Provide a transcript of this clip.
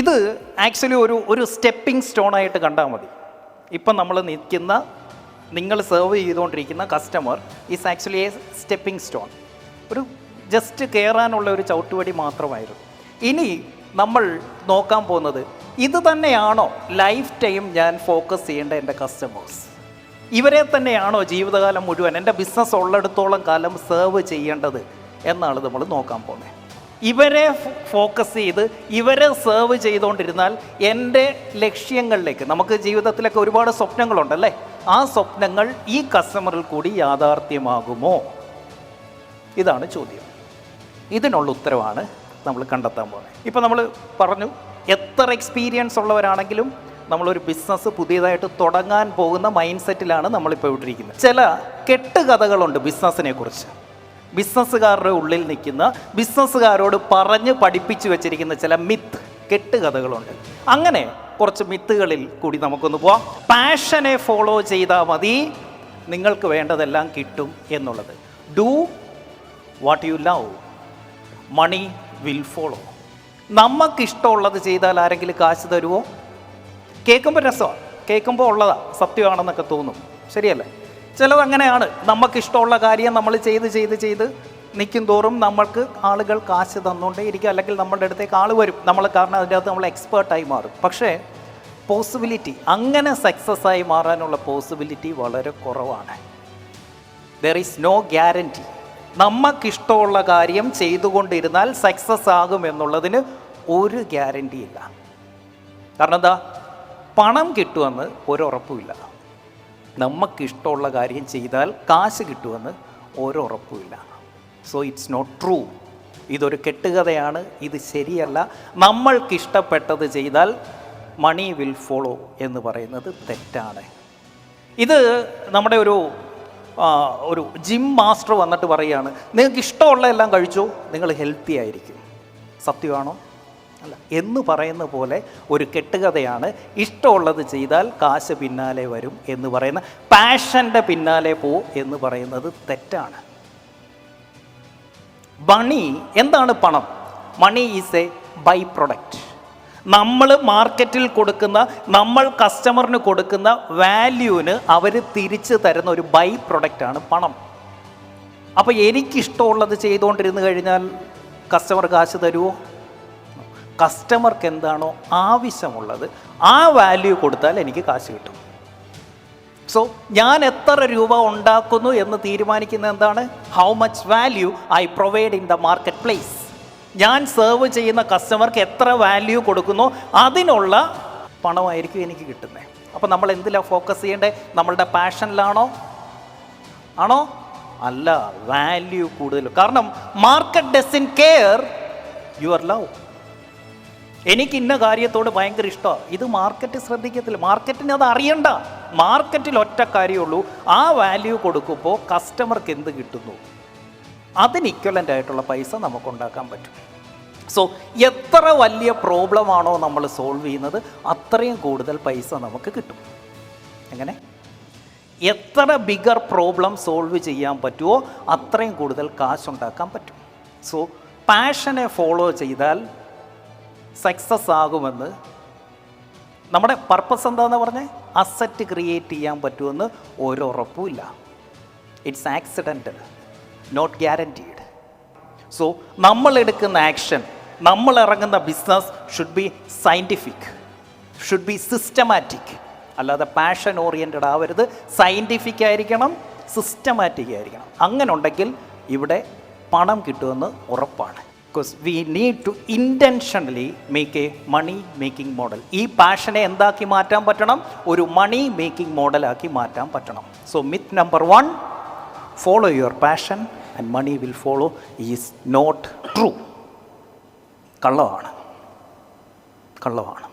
ഇത് ആക്ച്വലി ഒരു ഒരു സ്റ്റെപ്പിംഗ് സ്റ്റോൺ ആയിട്ട് കണ്ടാൽ മതി. ഇപ്പം നമ്മൾ നിൽക്കുന്ന നിങ്ങൾ സെർവ് ചെയ്തുകൊണ്ടിരിക്കുന്ന customer is actually a stepping stone ഒരു ജസ്റ്റ് കയറാനുള്ള ഒരു ചവിട്ടുവടി മാത്രമായിരുന്നു. ഇനി നമ്മൾ നോക്കാൻ പോകുന്നത് ഇത് തന്നെയാണോ ലൈഫ് ടൈം ഞാൻ ഫോക്കസ് ചെയ്യേണ്ട എന്റെ കസ്റ്റമേഴ്സ് ഇവരെ തന്നെയാണോ ജീവിതകാലം മുഴുവൻ എന്റെ ബിസിനസ് ഉള്ളിടത്തോളം കാലം സെർവ് ചെയ്യേണ്ടത്? എന്നാണ് നമ്മൾ നോക്കാൻ പോകുന്നത്. ഇവരെ ഫോക്കസ് ചെയ്ത് ഇവരെ സെർവ് ചെയ്തുകൊണ്ടിരുന്നാൽ എന്റെ ലക്ഷ്യങ്ങളിലേക്ക് നമുക്ക് ജീവിതത്തിലൊക്കെ ഒരുപാട് സ്വപ്നങ്ങളുണ്ടല്ലേ? ആ സ്വപ്നങ്ങൾ ഈ കസ്റ്റമറിൽ കൂടി യാഥാർത്ഥ്യമാകുമോ? ഇതാണ് ചോദ്യം. ഇതിനുള്ള ഉത്തരവാണ് നമ്മൾ കണ്ടെത്താൻ പോകുന്നത്. ഇപ്പോൾ നമ്മൾ പറഞ്ഞു എത്ര എക്സ്പീരിയൻസ് ഉള്ളവരാണെങ്കിലും നമ്മളൊരു ബിസിനസ് പുതിയതായിട്ട് തുടങ്ങാൻ പോകുന്ന മൈൻഡ് സെറ്റിലാണ് നമ്മളിപ്പോൾ ഇട്ടിരിക്കുന്നത് ചില കെട്ടുകഥകളുണ്ട് ബിസിനസ്സിനെ കുറിച്ച്. ബിസിനസ്സുകാരുടെ ഉള്ളിൽ നിൽക്കുന്ന ബിസിനസ്സുകാരോട് പറഞ്ഞ് പഠിപ്പിച്ചു വെച്ചിരിക്കുന്ന ചില മിത്ത് കെട്ടുകഥകളുണ്ട്. അങ്ങനെ കുറച്ച് മിത്തുകളിൽ കൂടി നമുക്കൊന്ന് പോവാം. പാഷനെ ഫോളോ ചെയ്താൽ മതി. നിങ്ങൾക്ക് വേണ്ടതെല്ലാം കിട്ടും എന്നുള്ളത്. Do what you love money will follow നമുക്കിഷ്ടമുള്ളത് ചെയ്താൽ ആരെങ്കിലും കാശ് തരുമോ കേൾക്കുമ്പോൾ രസമാണ് കേൾക്കുമ്പോൾ ഉള്ളതാ. സത്യമാണെന്നൊക്കെ തോന്നും. ശരിയല്ലേ? ചിലത് അങ്ങനെയാണ്. നമുക്കിഷ്ടമുള്ള കാര്യം നമ്മൾ ചെയ്ത് ചെയ്ത് ചെയ്ത് നിൽക്കും തോറും നമ്മൾക്ക് ആളുകൾ കാശ് തന്നുകൊണ്ടേ ഇരിക്കും അല്ലെങ്കിൽ നമ്മുടെ അടുത്തേക്ക് ആൾ വരും. നമ്മൾ കാരണം അതിന്റെ അകത്ത് നമ്മൾ എക്സ്പേർട്ടായി മാറും. പക്ഷേ പോസിബിലിറ്റി അങ്ങനെ സക്സസ് ആയി മാറാനുള്ള പോസിബിലിറ്റി വളരെ കുറവാണ്. ദർ ഈസ് നോ ഗ്യാരന്റി നമുക്കിഷ്ടമുള്ള കാര്യം ചെയ്തുകൊണ്ടിരുന്നാൽ സക്സസ് ആകും എന്നുള്ളതിന് ഒരു ഗ്യാരന്റി ഇല്ല. കാരണം എന്താ? പണം കിട്ടുമെന്ന് നമുക്കിഷ്ടമുള്ള കാര്യം ചെയ്താൽ കാശ് കിട്ടുമെന്ന് ഒരുറപ്പുമില്ല. സോ ഇറ്റ്സ് നോട്ട് ട്രൂ ഇതൊരു കെട്ടുകഥയാണ്. ഇത് ശരിയല്ല. നമ്മൾക്കിഷ്ടപ്പെട്ടത് ചെയ്താൽ മണി വിൽ ഫോളോ എന്ന് പറയുന്നത് തെറ്റാണ്. ഇത് നമ്മുടെ ഒരു ഒരു ജിം മാസ്റ്റർ വന്നിട്ട് പറയുകയാണ് നിങ്ങൾക്ക് ഇഷ്ടമുള്ള എല്ലാം കഴിച്ചോ? നിങ്ങൾ ഹെൽത്തി ആയിരിക്കും. സത്യമാണോ? അല്ല എന്ന് പറയുന്ന പോലെ ഒരു കെട്ടുകഥയാണ് ഇഷ്ടമുള്ളത് ചെയ്താൽ കാശ് പിന്നാലെ വരും എന്ന് പറയുന്ന പാഷന്റെ പിന്നാലെ പോ എന്ന് പറയുന്നത് തെറ്റാണ്. മണി എന്താണ് പണം? Money is a by product. നമ്മൾ മാർക്കറ്റിൽ കൊടുക്കുന്ന നമ്മൾ കസ്റ്റമറിന് കൊടുക്കുന്ന വാല്യൂവിന് അവർ തിരിച്ചു തരുന്ന ഒരു ബൈ പ്രൊഡക്റ്റാണ് പണം. അപ്പോൾ എനിക്കിഷ്ടമുള്ളത് ചെയ്തുകൊണ്ടിരുന്ന് കഴിഞ്ഞാൽ കസ്റ്റമർ കാശ് തരുമോ കസ്റ്റമർക്ക് എന്താണോ ആവശ്യമുള്ളത് ആ വാല്യൂ കൊടുത്താൽ എനിക്ക് കാശ് കിട്ടും. സോ ഞാൻ എത്ര രൂപ ഉണ്ടാക്കുന്നു എന്ന് തീരുമാനിക്കുന്നത് എന്താണ്? How much value I provide in the market place ഞാൻ സെർവ് ചെയ്യുന്ന കസ്റ്റമർക്ക് എത്ര വാല്യൂ കൊടുക്കുന്നു? അതിനുള്ള പണമായിരിക്കും എനിക്ക് കിട്ടുന്നത് അപ്പോൾ നമ്മൾ എന്തിലാണ് ഫോക്കസ് ചെയ്യേണ്ടത് നമ്മളുടെ പാഷനിലാണോ ആണോ? അല്ല വാല്യൂ കൂടുതൽ. കാരണം market doesn't care your love എനിക്ക് ഇന്ന കാര്യത്തോട് ഭയങ്കര ഇഷ്ടമാണ് ഇത് മാർക്കറ്റ് ശ്രദ്ധിക്കത്തില്ല. മാർക്കറ്റിന് അത് അറിയണ്ട. മാർക്കറ്റിൽ ഒറ്റ കാര്യമുള്ളൂ. ആ വാല്യൂ കൊടുക്കുമ്പോൾ കസ്റ്റമർക്ക് എന്ത് കിട്ടുന്നു? അതിന് ഇക്വലന്റ് ആയിട്ടുള്ള പൈസ നമുക്ക് ഉണ്ടാക്കാൻ പറ്റും. സോ എത്ര വലിയ പ്രോബ്ലമാണോ നമ്മൾ സോൾവ് ചെയ്യുന്നത് അത്രയും കൂടുതൽ പൈസ നമുക്ക് കിട്ടും. എങ്ങനെ? എത്ര ബിഗർ പ്രോബ്ലം സോൾവ് ചെയ്യാൻ പറ്റുമോ അത്രയും കൂടുതൽ കാശ് ഉണ്ടാക്കാൻ പറ്റും. സോ പാഷനെ ഫോളോ ചെയ്താൽ സക്സസ് ആകുമെന്ന്. നമ്മുടെ പർപ്പസ് എന്താണെന്ന് പറഞ്ഞേ? അസറ്റ് ക്രിയേറ്റ് ചെയ്യാൻ പറ്റുമെന്ന് ഒരു ഉറപ്പുമില്ല it's accident not guaranteed so നമ്മൾ എടുക്കുന്ന ആക്ഷൻ നമ്മൾ ഇറങ്ങുന്ന business should be scientific should be systematic അല്ലാതെ പാഷൻ ഓറിയന്റഡ് ആവരുത്. സയന്റിഫിക് ആയിരിക്കണം സിസ്റ്റമാറ്റിക് ആയിരിക്കണം. അങ്ങനെ ഉണ്ടെങ്കിൽ ഇവിടെ പണം കിട്ടുമെന്ന് ഉറപ്പാണ്. Because we need to intentionally make a money making model ഈ പാഷനെ എന്താക്കി മാറ്റാൻ പറ്റണം? ഒരു മണി മേക്കിംഗ് മോഡലാക്കി മാറ്റാൻ പറ്റണം. So myth number one follow your passion and money will follow is not true കള്ളമാണ് കള്ളമാണ്